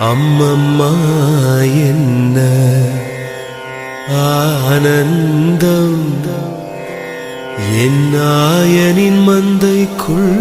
அம்மம்மா என்ன ஆனந்தம்? என் நாயனின் மந்தைக்குள்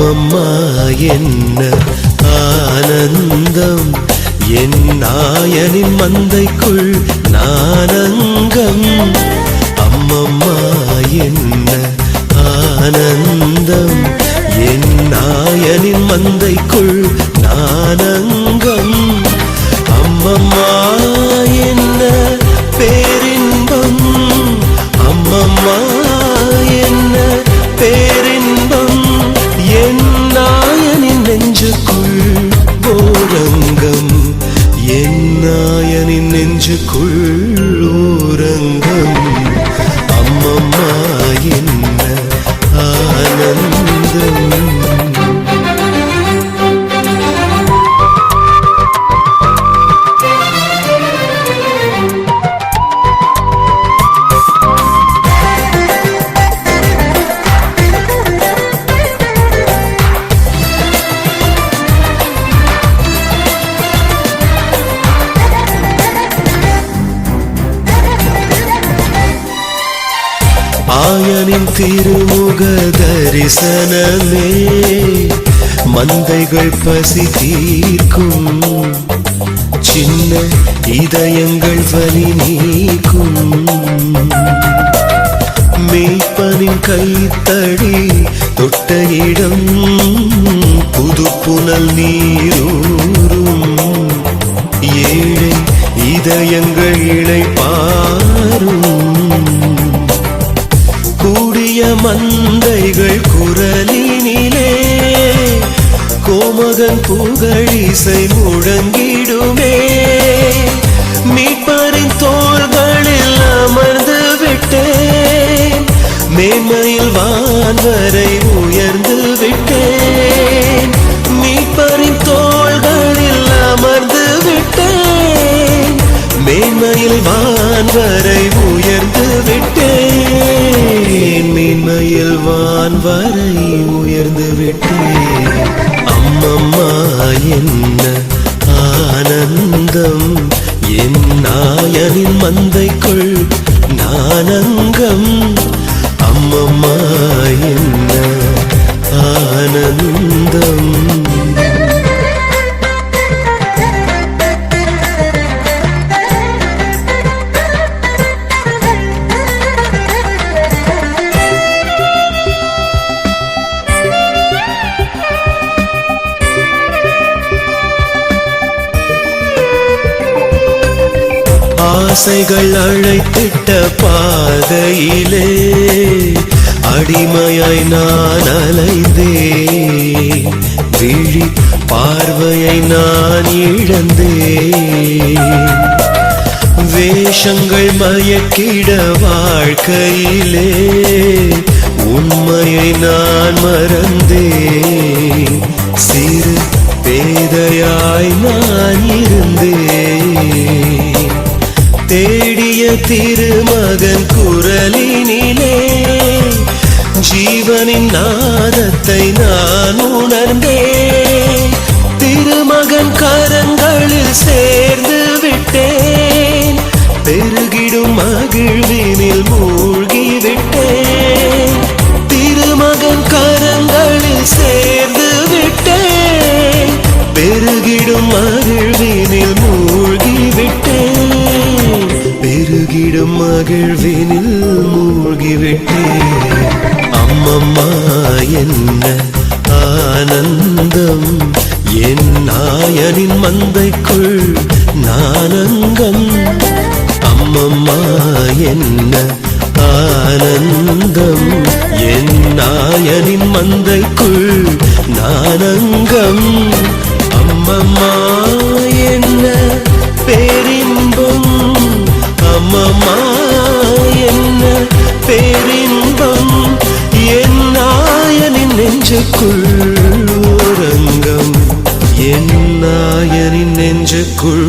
அம்மம்மா என்ன ஆனந்தம்? என் நாயனின் மந்தைக்குள் நானங்கம். அம்மம்மா என்ன என் நாயனின் நெஞ்சுக்குள் ஊரங்கம். அம்மம்மா என்ன ஆனந்தம். ஆயனின் திருமுக தரிசனமே மந்தைகள் பசி தீர்க்கும் சின்ன இதயங்கள் வலி நீக்கும். மேய்ப்பனின் கைத்தடி தொட்ட இடம் புது புனல் நீரூரும் ஏழை இதயங்கள் இணைப்பாரும் மந்தைகள் குரலினிலே கோமகன் புகழிசை முழங்கிடுமே. மீட்பரின் தோள்களில் அமர்ந்து விட்டேன் மேன்மையில் வான்வரை உயர்ந்து விட்டேன் மீட்பரின் தோள்களில் அமர்ந்து விட்டேன் மேன்மையில் வான்வரை வான் வரை உயர்ந்து விட்டேன். அம்மம்மா என்ன ஆனந்தம்? என் நாயனின் மந்தைக்குள் ஆசைகள் அழைத்திட்ட பாதையிலே அடிமையாய் நான் அலைந்தேன். விழி பார்வையை நான் இழந்தேன். வேஷங்கள் மயக்கிட வாழ்க்கையிலே உண்மையை நான் மறந்தேன். சிறு பேதையாய் நான் இருந்தேன். திருமகன் குரலினிலே ஜீவனின் நாதத்தை நான் உணர்ந்தேன். மகிழ்வினில் மூழ்கிவிட்டேன் அம்மம்மா என்ன ஆனந்தம்? என் நாயனின் மந்தைக்குள் நானங்கம். அம்மம்மா என்ன ஆனந்தம்? என் நாயனின் மந்தைக்குள் நானங்கம். அம்மம்மா. அம்மம்மா என்ன பேரின்பம்? என் நாயனின் நெஞ்சுக்குள் ஓரங்கம் என் நாயனின் நெஞ்சுக்குள்